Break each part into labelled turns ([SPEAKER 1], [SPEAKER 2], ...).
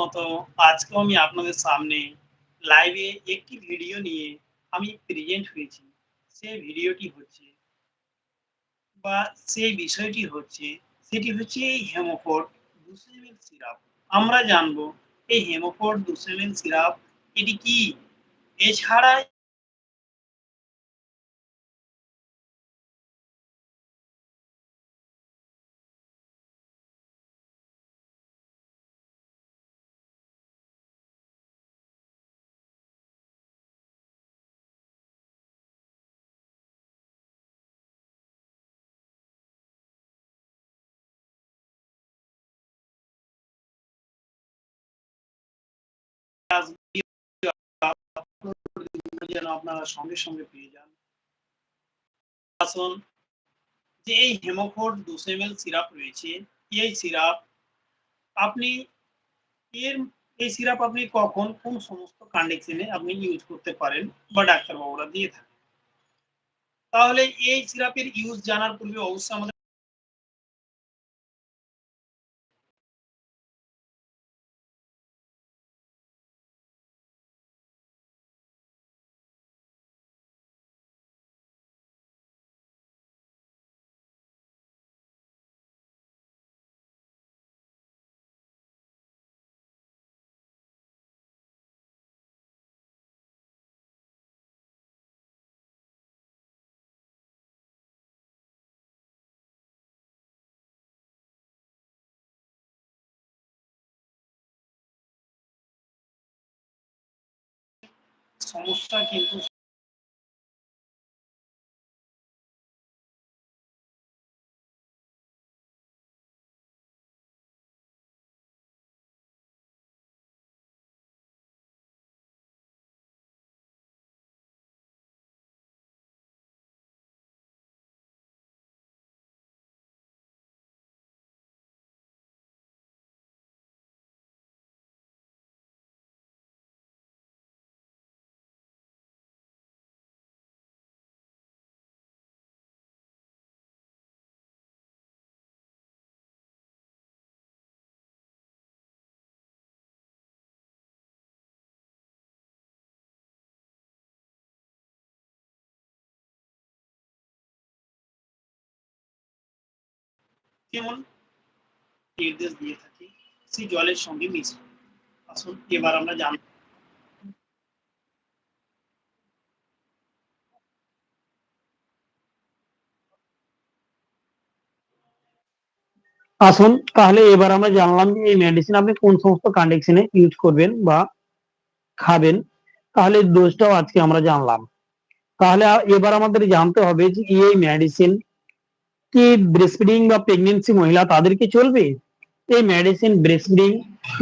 [SPEAKER 1] মতো আজকেও আমি আপনাদের সামনে লাইভে একটি ভিডিও নিয়ে আমি প্রেজেন্ট হয়েছি। সেই ভিডিওটি হচ্ছে বা সেই বিষয়টি হচ্ছে, সেটি হচ্ছে এই হেমোফোর্ট দুশো সিরাপ। আমরা জানব এই হেমোফোর্ট দুশো সিরাপ এটি কি? এছাড়া যেন আপনারা সঙ্গে সঙ্গে পেয়ে যান। আসুন, যে এই হেমোফোর্ট দুশো এম সিরাপ রয়েছে, এই সিরাপ আপনি এর, এই সিরাপ আপনি কখন কোন সমস্ত কন্ডিশনে আপনি ইউজ করতে পারেন বা ডাক্তারবাবুরা দিয়ে থাকেন। তাহলে এই সিরাপের ইউজ জানার পূর্বে অবশ্যই আমাদের সমস্যা কিন্তু যেমন নির্দেশ দিয়ে থাকি। সেই জলের সঙ্গে মিশবে আসুন, এবার আমরা জানব
[SPEAKER 2] আসুন, তাহলে এবার আমরা জানলাম যে এই মেডিসিন আপনি কোন সমস্ত কন্ডিশনে ইউজ করবেন বা খাবেন। তাহলে ডোজটাও আজকে আমরা জানলাম। তাহলে এবার আমাদের জানতে হবে যে এই মেডিসিন কি ব্রেস্টফিডিং বা প্রেগনেন্সি মহিলা তাদেরকে চলবে? এই মেডিসিন ব্রেস্টফিডিং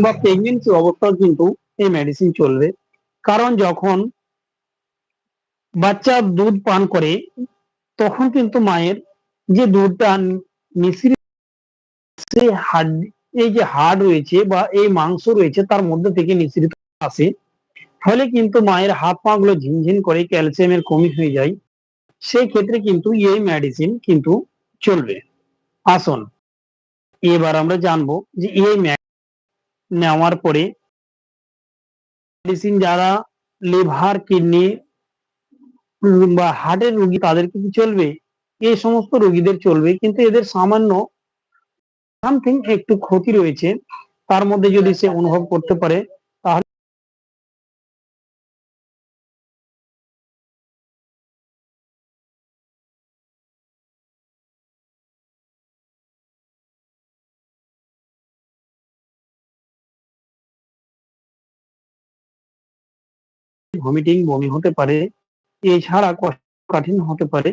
[SPEAKER 2] বা প্রেগনেন্সি অবস্থাও কিন্তু এই মেডিসিন চলবে। কারণ যখন বাচ্চা দুধ পান করে, তখন কিন্তু মায়ের যে দুধটা মিশ্রিত সে হাড, এই যে হাড় রয়েছে বা এই মাংস রয়েছে তার মধ্যে থেকে নিঃসৃত আসে। ফলে কিন্তু মায়ের হাত পা গুলো ঝিনঝিন করে ক্যালসিয়ামের কমি হয়ে যায়। সেই ক্ষেত্রে কিন্তু এই মেডিসিন কিন্তু চলবে। আসুন, এবার আমরা জানব যে এই নেওয়ার পরে মেডিসিন যারা লিভার কিডনি বা হার্টের রোগী তাদেরকে কি চলবে? এই সমস্ত রোগীদের চলবে, কিন্তু এদের সামান্য সামথিং একটু ক্ষতি রয়েছে। তার মধ্যে যদি সে অনুভব করতে পারে ভমিটিং বমি হতে পারে এছাড়া কঠিন হতে পারে